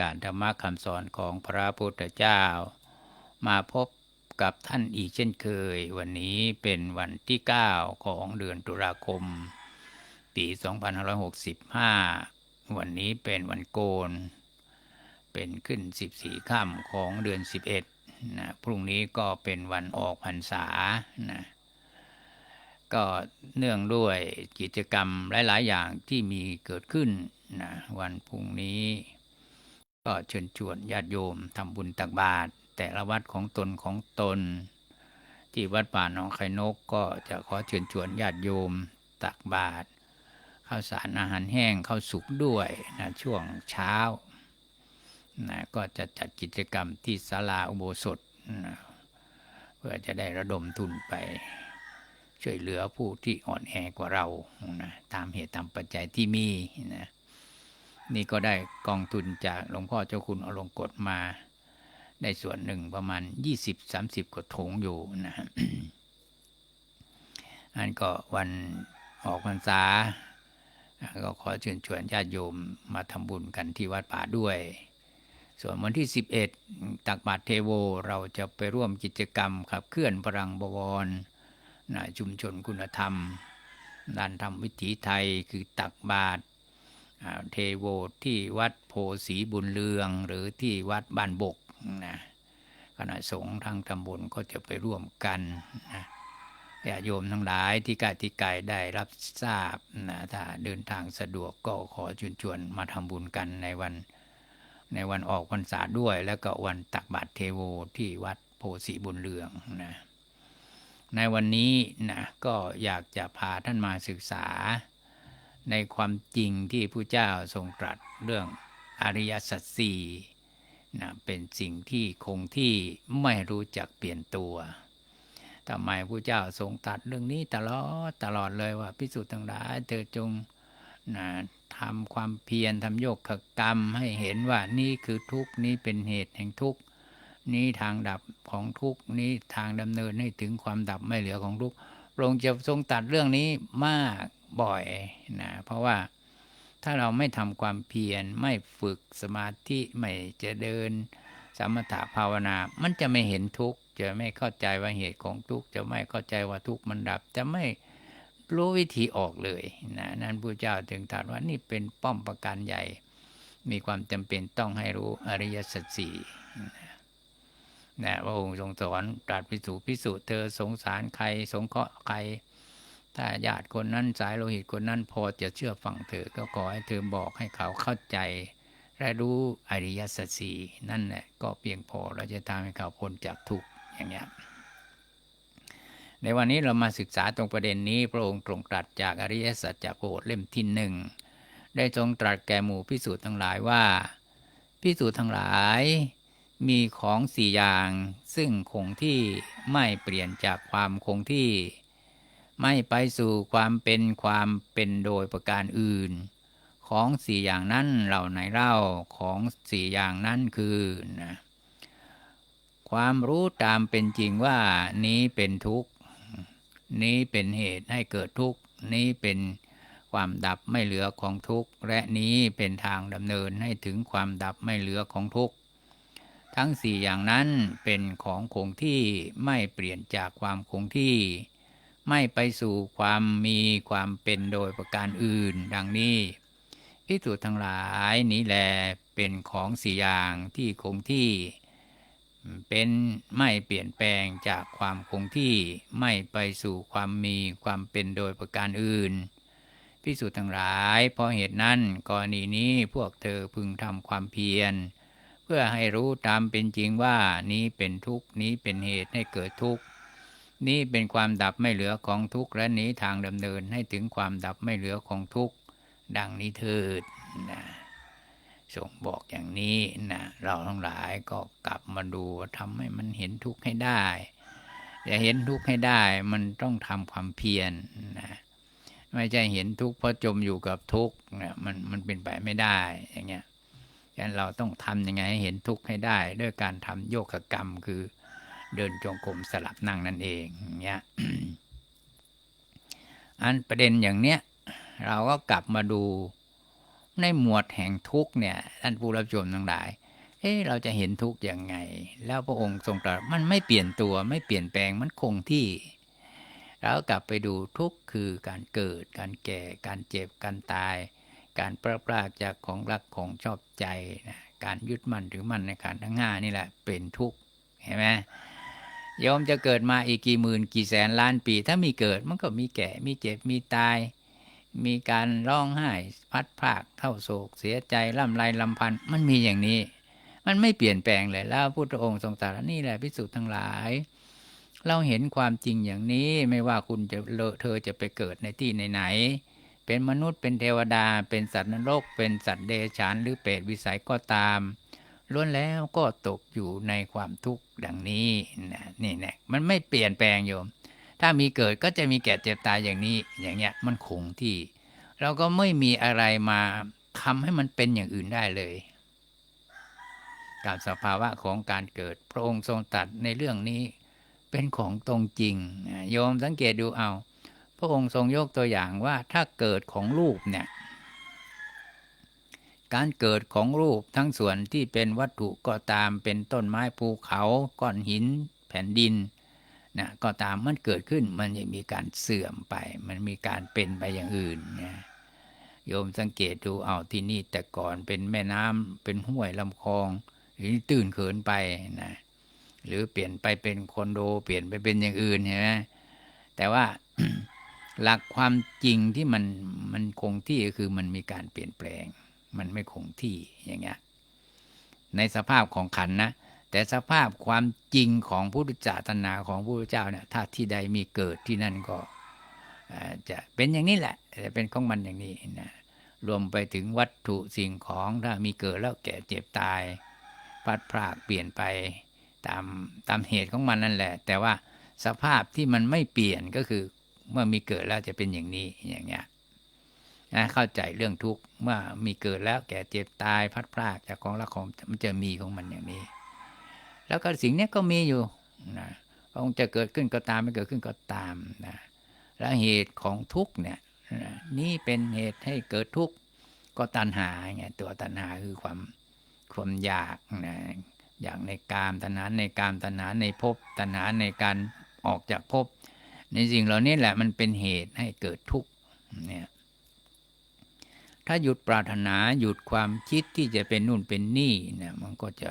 การธรรมะคำสอนของพระพุทธเจ้า มาพบกับท่านอีกเช่นเคย วันนี้เป็นวันที่ 9 ของเดือนตุลาคม ปี 2565 วันนี้เป็นวันโกน เป็นขึ้น 14ค่ำของเดือน 11นะพรุ่งนี้ก็เป็นวันออกพรรษานะก็เนื่องด้วยกิจกรรมหลาย ๆ อย่างที่มีเกิดขึ้นนะวันพรุ่งนี้ ก็เชิญชวนญาติโยมทำบุญตักบาตรแต่ละวัดของตนของตน ที่วัดป่าหนองไข่นกก็จะขอเชิญชวนญาติโยมตักบาตรข้าวสารอาหารแห้งข้าวสุกด้วยนะช่วงเช้านะก็จะจัดกิจกรรมที่ศาลาอุโบสถนะเพื่อจะได้ระดมทุนไป ช่วยเหลือผู้ที่อ่อนแอกว่าเรานะตามเหตุตามปัจจัยที่มีนะ นี่ก็ได้กองทุนจากหลวงพ่อเจ้าคุณอลงกฎมา ได้ส่วนหนึ่งประมาณ 20-30 กว่าถุงอยู่นะอันก็วันออกพรรษา ก็ขอเชิญชวนญาติโยมมาทำบุญกันที่วัดป่าด้วย ส่วนวันที่ 11 ตักบาตรเทโวเราจะไปร่วมกิจกรรมขับเคลื่อนพลังบวรนะชุมชนคุณธรรมด้านธรรมวิถีไทยคือตักบาตร เทโวที่วัดโพสีบุญเรืองหรือที่วัดบ้านบกนะคณะสงฆ์ทางตำบลก็จะไปร่วมกันนะญาโยมทั้งหลายที่กายที่ไกลได้รับทราบนะถ้าเดินทางสะดวกก็ขอชวนชวนมาทำบุญกันในวันในวันออกพรรษาด้วย แล้วก็วันตักบาตรเทโวที่วัดโพสีบุญเรืองนะในวันนี้นะก็อยากจะพาท่านมาศึกษา ในความจริงที่ผู้เจ้าทรงตรัสเรื่องอริยสัจสี่นะเป็นสิ่งที่คงที่ไม่รู้จักเปลี่ยนตัวทำไมผู้เจ้าทรงตรัสเรื่องนี้ตลอดตลอดเลยว่าพิสูจน์ทั้งหลายเธอจงนะทำความเพียรทำโยกขกรรมให้เห็นว่านี่คือทุกข์นี้เป็นเหตุแห่งทุกข์นี้ทางดับของทุกข์นี้ทางดำเนินให้ถึงความดับไม่เหลือของทุกข์พระองค์จะทรงตัดเรื่องนี้มาก บ่อยนะเพราะว่าถ้าเราไม่ทำความเพียรไม่ฝึกสมาธิไม่จะเดินสมถะภาวนา มันจะไม่เห็นทุกข์จะไม่เข้าใจว่าเหตุของทุกข์จะไม่เข้าใจว่าทุกข์มันดับ จะไม่รู้วิธีออกเลยนะนั้นพระเจ้าถึงตรัสว่านี่เป็นป้อมประการใหญ่ มีความจำเป็นต้องให้รู้อริยสัจสี่นะพระองค์ทรงสอนตรัสพิสูจพิสูจเธอสงสารใคร สงเคราะห์ใคร ถ้าญาติคนนั้นสายโลหิตคนนั้นพอจะเชื่อฟังเธอ ก็ขอให้เธอบอกให้เขาเข้าใจ และรู้อริยสัจสี่นั่นแหละก็เพียงพอเราจะทำให้เขาพ้นจากทุกข์อย่างเงี้ในวันนี้เรามาศึกษาตรงประเด็นนี้ พระองค์ตรงตรัสจากอริยสัจจะโปรดเล่มที่หนึ่งได้ทรงตรัสแก่หมู่พิสูจน์ทั้งหลายว่าพิสูจน์ทั้งหลายมีของสี่อย่าง ซึ่งคงที่ไม่เปลี่ยนจากความคงที่ ไม่ไปสู่ความเป็นความเป็นโดยประการอื่น ของสี่อย่างนั้นเหล่าไหนเล่าของสี่อย่างนั้นคือนะความรู้ตามเป็นจริงว่านี้เป็นทุกข์ นี้เป็นเหตุให้เกิดทุกข์ นี้เป็นความดับไม่เหลือของทุกข์ และนี้เป็นทางดำเนินให้ถึงความดับไม่เหลือของทุกข์ทั้งสี่อย่างนั้นเป็นของคงที่ไม่เปลี่ยนจากความคงที่ ไม่ไปสู่ความมีความเป็นโดยประการอื่น ดังนี้พิสูจน์ทั้งหลายนี้แลเป็นของสี่อย่างที่คงที่ เป็นไม่เปลี่ยนแปลงจากความคงที่ไม่ไปสู่ความมีความเป็นโดยประการอื่นพิสูจน์ทั้งหลายเพราะเหตุนั้นกรณีนี้พวกเธอพึงทำความเพียร เพื่อให้รู้ตามเป็นจริงว่านี้เป็นทุกข์นี้เป็นเหตุให้เกิดทุกข์ นี้เป็นความดับไม่เหลือของทุกข์และนี้ทางดำเนินให้ถึงความดับไม่เหลือของทุกข์ดังนี้เถิดนะทรงบอกอย่างนี้นะเราทั้งหลายก็กลับมาดูทำให้มันเห็นทุกข์ให้ได้จะเห็นทุกข์ให้ได้มันต้องทำความเพียรนะไม่ใช่เห็นทุกข์เพราะจมอยู่กับทุกข์เนี่ยมันมันเป็นไปไม่ได้อย่างเงี้ยฉะนั้นเราต้องทำยังไงให้เห็นทุกข์ให้ได้ ด้วยการทำโยกกรรมคือ เดินจงกรมสลับนั่งนั่นเองเงี้ยอันประเด็นอย่างเนี้ยเราก็กลับมาดูในหมวดแห่งทุกเนี่ยท่านผู้รับชมทั้งหลาย เอ๊เราจะเห็นทุกข์ยังไง แล้วพระองค์ทรงตรัสมันไม่เปลี่ยนตัวไม่เปลี่ยนแปลงมันคงที่แล้วกลับไปดูทุกคือการเกิด การแก่ การเจ็บ การตาย การพลาดพลาดจากของรักของชอบใจนะการยึดมั่นถือมั่นในการทั้งห้านี่แหละเป็นทุกข์เห็นไหม โยมจะเกิดมาอีกกี่หมื่นกี่แสนล้านปี ถ้ามีเกิดมันก็มีแก่ มีเจ็บมีตาย มีการร้องไห้พัดพรากเท่าโศกเสียใจล่ำไรลำพันมันมีอย่างนี้ มันไม่เปลี่ยนแปลงเลยแล้วพุทธองค์ทรงตรัสนี่แหละพิสุทธ์ทั้งหลาย เราเห็นความจริงอย่างนี้ไม่ว่าคุณจะเลอเธอจะไปเกิดในที่ไหนๆเป็นมนุษย์เป็นเทวดา เป็นสัตว์นรก เป็นสัตว์เดรัจฉานหรือเปรตวิสัยก็ตาม ล้วนแล้วก็ตกอยู่ในความทุกข์ดังนี้นะนี่แน่มันไม่เปลี่ยนแปลงโยม ถ้ามีเกิดก็จะมีแก่เจ็บตายอย่างนี้อย่างเงี้ยมันคงที่ เราก็ไม่มีอะไรมาทำให้มันเป็นอย่างอื่นได้เลยกับสภาวะของการเกิด พระองค์ทรงตัดในเรื่องนี้เป็นของตรงจริงโยมสังเกตดูเอา พระองค์ทรงยกตัวอย่างว่าถ้าเกิดของรูปเนี่ย การเกิดของรูปทั้งส่วนที่เป็นวัตถุก็ตามเป็นต้นไม้ภูเขาก้อนหิน แผ่นดินนะก็ตามมันเกิดขึ้นมันจะมีการเสื่อมไป มันมีการเป็นไปอย่างอื่นนะโยมสังเกตดูเอาที่นี่แต่ก่อนเป็นแม่น้ำเป็นห้วยลำคลองหรือตื่นเขินไปนะหรือเปลี่ยนไปเป็นคอนโด เปลี่ยนไปเป็นอย่างอื่นใช่ไหมแต่ว่าหลักความจริงที่มันมันคงที่ก็คือมันมีการเปลี่ยนแปลง มันไม่คงที่อย่างเงี้ยในสภาพของขันนะ แต่สภาพความจริงของพุทธศาสนาของพระพุทธเจ้าเนี่ยถ้าที่ใดมีเกิดที่นั่นก็จะเป็นอย่างนี้แหละจะเป็นของมันอย่างนี้นะรวมไปถึงวัตถุสิ่งของถ้ามีเกิดแล้วแก่เจ็บตายพัดพรากเปลี่ยนไปตามตามเหตุของมันนั่นแหละ แต่ว่าสภาพที่มันไม่เปลี่ยนก็คือเมื่อมีเกิดแล้วจะเป็นอย่างนี้อย่างเงี้ย นะเข้าใจเรื่องทุกข์เมื่อมีเกิดแล้วแก่เจ็บตายพัดพรากจากของรักของมันจะมีของมันอย่างนี้ แล้วก็สิ่งนี้ก็มีอยู่นะพระองค์จะเกิดขึ้นก็ตามไม่เกิดขึ้นก็ตามนะและเหตุของทุกข์เนี่ยนี่เป็นเหตุให้เกิดทุกข์ก็ตัณหาไงตัวตัณหาคือความความอยากนะอยากในกามตัณหาในกามตัณหาในภพตัณหาในการออกจากภพในสิ่งเหล่านี้แหละมันเป็นเหตุให้เกิดทุกข์เนี่ย ถ้าหยุดปรารถนาหยุดความคิดที่จะเป็นนู่นเป็นนี่นี่ยมันก็จะ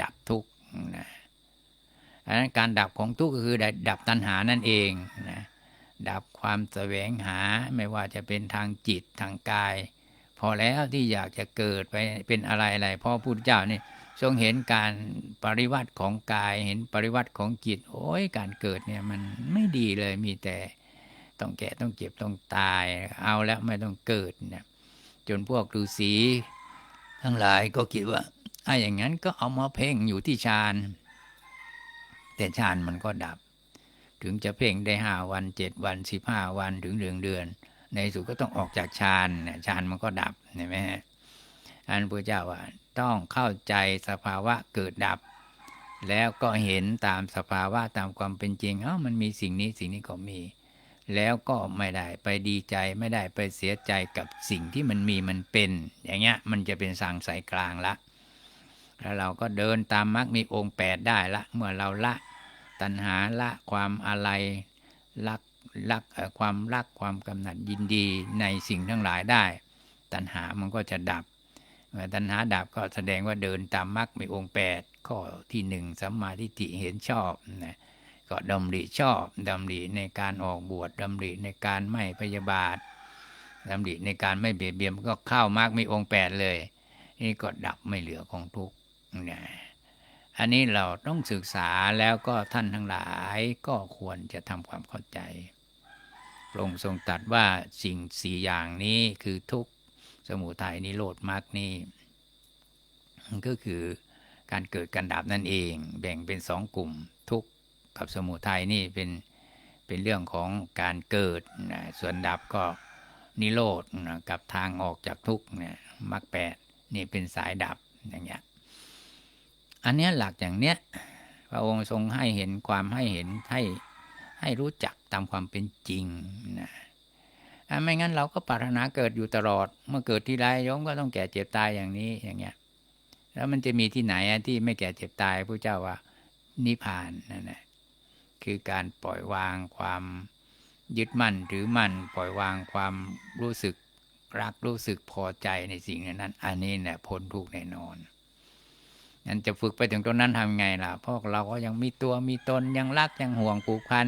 ดับทุกข์นะดังนั้นการดับของทุกข์ก็คือดับตัณหานั่นเองนะดับความแสวงหาไม่ว่าจะเป็นทางจิตทางกาย พอแล้วที่อยากจะเกิดไปเป็นอะไรอะไรพราะพระพุทธเจ้านี่ทรงเห็นการปริวัติของกายเห็นปริวัติของจิต โอ้ยการเกิดเนี่ยมันไม่ดีเลยมีแต่ต้องแก่ต้องเจ็บต้องตาย เอาแล้วไม่ต้องเกิดเนี่ย จนพวกฤาษีทั้งหลายก็คิดว่าถ้าอย่างนั้นก็เอามาเพ่งอยู่ที่ฌาน แต่ฌานมันก็ดับ ถึงจะเพ่งได้ห้าวันเจ็ดวันสิบห้าวันถึงเดือนเดือน ในสุดก็ต้องออกจากฌานฌานมันก็ดับเห็นไหมฮะอันพระเจ้าว่าต้องเข้าใจสภาวะเกิดดับ แล้วก็เห็นตามสภาวะตามความเป็นจริงเอ้ามันมีสิ่งนี้สิ่งนี้ก็มี แล้วก็ไม่ได้ไปดีใจไม่ได้ไปเสียใจกับสิ่งที่มันมีมันเป็น อย่างเงี้ยมันจะเป็นสางสายกลางละ แล้วเราก็เดินตามมรรคมีองค์แปดได้ละ เมื่อเราละตัณหาละความอะไรรักรักเอ่อความรักความกำหนัดยินดีในสิ่งทั้งหลายได้ ตัณหามันก็จะดับเมื่อตัณหาดับก็แสดงว่าเดินตามมรรคมีองค์แปดข้อที่หนึ่งสัมมาทิฏฐิเห็นชอบนะ ก็ดำริชอบดำริในการออกบวชดำริในการไม่พยาบาทดำริในการไม่เบียดเบียนก็เข้ามรรคมีองค์แปดเลย นี่ก็ดับไม่เหลือของทุกข์นะอันนี้เราต้องศึกษาแล้วก็ท่านทั้งหลายก็ควรจะทำความเข้าใจพระองค์ทรงตรัสว่าสิ่งสี่อย่างนี้คือทุกข์สมุทัยนิโรธมรรคนี่ก็คือการเกิดการดับนั่นเอง แบ่งเป็นสองกลุ่มทุกข์ กับสมุทัยนี่เป็นเป็นเรื่องของการเกิดนะส่วนดับก็นิโรธนะกับทางออกจากทุกข์เนี่ยมรรคแปดนี่เป็นสายดับอย่างเงี้ยอันเนี้ยหลักอย่างเนี้ยพระองค์ทรงให้เห็นความให้เห็นให้ให้รู้จักตามความเป็นจริงนะไม่งั้นเราก็ปรารถนาเกิดอยู่ตลอด เมื่อเกิดที่ไรโยมก็ต้องแก่เจ็บตายอย่างนี้อย่างเงี้ย แล้วมันจะมีที่ไหนที่ไม่แก่เจ็บตายพระเจ้าว่านิพพานนั่นแหละ คือการปล่อยวางความยึดมั่นถือมั่นปล่อยวางความรู้สึกรักรู้สึกพอใจในสิ่งนั้น อันนี้เนี่ยพ้นทุกแน่นอนนั้นจะฝึกไปถึงตรงนั้นทำไงล่ะเพราะเราก็ยังมีตัวมีตนยังรักยังห่วงผูกพัน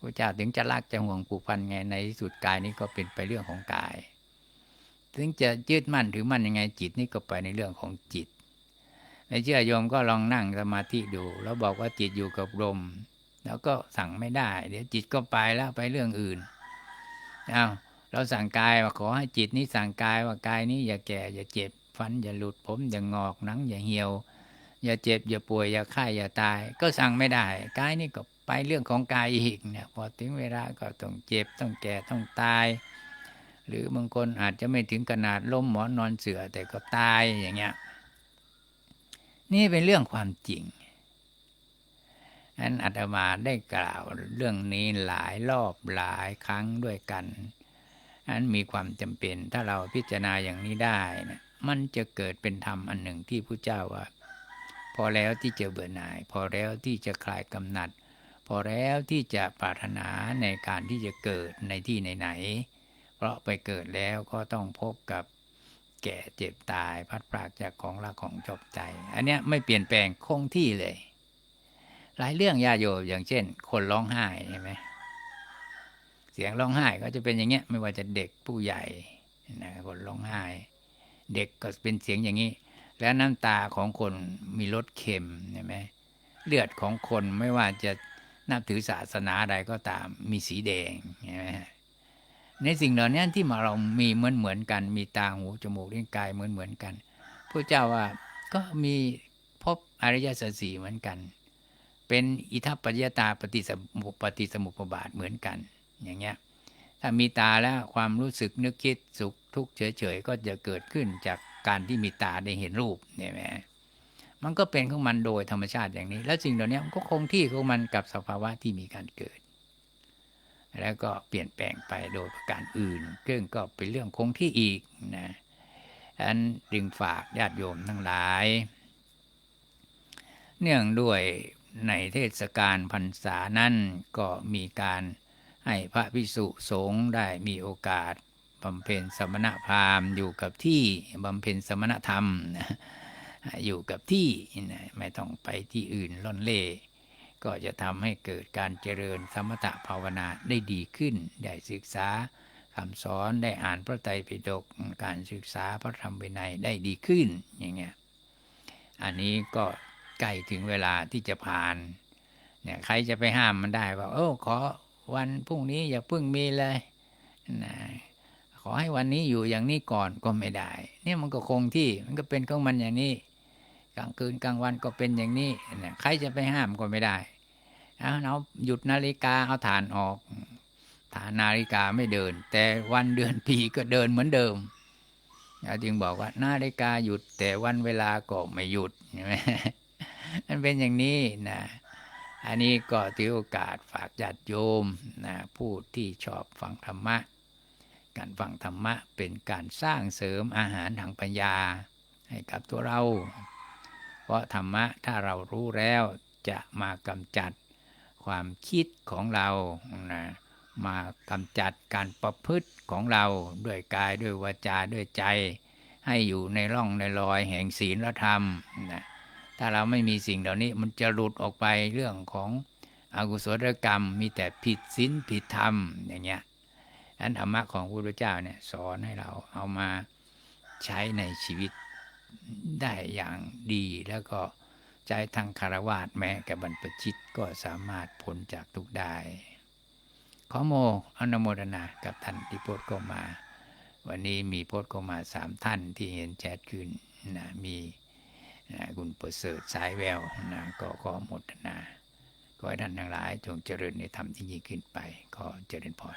พระเจ้าถึงจะรักจะห่วงผูกพันไงในที่สุดกายนี้ก็เป็นไปเรื่องของกาย ถึงจะยึดมั่นถือมั่นยังไงจิตนี่ก็ไปในเรื่องของจิตไม่เชื่อโยมก็ลองนั่งสมาธิดูแล้วบอกว่าจิตอยู่กับลม แล้วก็สั่งไม่ได้ เดี๋ยวจิตก็ไปแล้วไปเรื่องอื่นอ้าวเราสั่งกายว่าขอให้จิตนี้สั่งกายว่ากายนี้อย่าแก่ อย่าเจ็บฟันอย่าหลุดผมอย่างอกหนังอย่าเหี่ยว อย่าเจ็บ อย่าป่วยอย่าไข้อย่าตาย ก็สั่งไม่ได้กายนี่ก็ไปเรื่องของกายอีกเนี่ยพอถึงเวลาก็ต้องเจ็บต้องแก่ต้องตาย หรือบางคนอาจจะไม่ถึงขนาดล้มหมอนนอนเสือแต่ก็ตายอย่างเงี้ยนี่เป็นเรื่องความจริง นั้นอาตมาได้กล่าวเรื่องนี้หลายรอบหลายครั้งด้วยกันนั้นมีความจำเป็นถ้าเราพิจารณาอย่างนี้ได้นะมันจะเกิดเป็นธรรมอันหนึ่งที่พระเจ้าว่า พอแล้วที่จะเบื่อหน่าย พอแล้วที่จะคลายกำหนัด พอแล้วที่จะปรารถนาในการที่จะเกิดในที่ไหนๆเพราะไปเกิดแล้วก็ต้องพบกับแก่เจ็บตายพัดพรากจากของรักของจบใจ อันเนี้ยไม่เปลี่ยนแปลงคงที่เลย หลายเรื่องญาโยมอย่างเช่น คนร้องไห้ใช่ไหมเสียงร้องไห้ก็จะเป็นอย่างเงี้ย ไม่ว่าจะเด็กผู้ใหญ่นะคนร้องไห้ เด็กก็เป็นเสียงอย่างนี้ แล้วน้ำตาของคนมีรสเค็มใช่ไหมเลือดของคนไม่ว่าจะนับถือศาสนาใดก็ตามมีสีแดงใช่ไหมในสิ่งเหล่านี้ที่มาเรามีเหมือนเหมือนกัน มีตาหูจมูกลิ้นกายเหมือนเหมือนกันพระเจ้าว่าก็มีพบอริยสัจสี่เหมือนกัน เป็นอิทัปปัจจตาปฏิสมุปฏิสมุปบาทเหมือนกัน อย่างเงี้ยถ้ามีตาแล้วความรู้สึกนึกคิดสุขทุกข์เฉยๆก็จะเกิดขึ้นจากการที่มีตาได้เห็นรูปเนี่ยไหมมันก็เป็นของมันโดยธรรมชาติอย่างนี้ แล้วสิ่งเหล่านี้มันก็คงที่ของมันกับสภาวะที่มีการเกิด แล้วก็เปลี่ยนแปลงไปโดยประการอื่นซึ่องก็เป็นเรื่องคงที่อีกนะอันดึงฝากญาติโยมทั้งหลาย เนื่องด้วย ในเทศกาลพรรษานั้นก็มีการให้พระภิกษุสงฆ์ได้มีโอกาสบำเพ็ญสมณพราหมณ์อยู่กับที่บำเพ็ญสมณธรรมนะอยู่กับที่ไม่ต้องไปที่อื่นล่อนเล่ก็จะทำให้เกิดการเจริญสมถะภาวนาได้ดีขึ้น ได้ศึกษาคำสอนได้อ่านพระไตรปิฎกการศึกษาพระธรรมวินัยได้ดีขึ้นอย่างเงี้ยอันนี้ก็ ใกล้ถึงเวลาที่จะผ่าน เนี่ยใครจะไปห้ามมันได้ว่าโอ้ขอวันพรุ่งนี้อย่าเพิ่งมีเลยนะขอให้วันนี้อยู่อย่างนี้ก่อนก็ไม่ได้ เนี่ยมันก็คงที่มันก็เป็นของมันอย่างนี้ กลางคืนกลางวันก็เป็นอย่างนี้นะใครจะไปห้ามก็ไม่ได้เอาเอาหยุดนาฬิกาเอาฐานออกฐานนาฬิกาไม่เดิน แต่วันเดือนปีก็เดินเหมือนเดิมจึงบอกว่านาฬิกาหยุดแต่วันเวลาก็ไม่หยุดใช่ไหม มันเป็นอย่างนี้นะอันนี้ก็ถือโอกาสฝากญาติโยมนะผู้ที่ชอบฟังธรรมะ การฟังธรรมะเป็นการสร้างเสริมอาหารทางปัญญาให้กับตัวเรา เพราะธรรมะถ้าเรารู้แล้วจะมากำจัดความคิดของเรานะมากำจัดการประพฤติของเราด้วยกายด้วยวาจาด้วยใจ ให้อยู่ในร่องในรอยแห่งศีลธรรมนะ ถ้าเราไม่มีสิ่งเหล่านี้มันจะหลุดออกไปเรื่องของอกุศลกรรม มีแต่ผิดศีลผิดธรรมอย่างเงี้ยนั้นธรรมะของพระพุทธเจ้าเนี่ยสอนให้เราเอามาใช้ในชีวิตได้อย่างดีแล้วก็ใจทางคารวาสแม้กับบรรพชิตก็สามารถพ้นจากทุกได้ ขอโมอนโมทนากับท่านที่โพสก็มา วันนี้มีโพสก็มาสามท่านที่เห็นแชทขึ้นนะมี นะคุณประเสริฐสายแววนะก็ขอหมดนะขอให้ท่านทั้งหลายจงเจริญในธรรมที่ยิ่งขึ้นไป ขอเจริญพร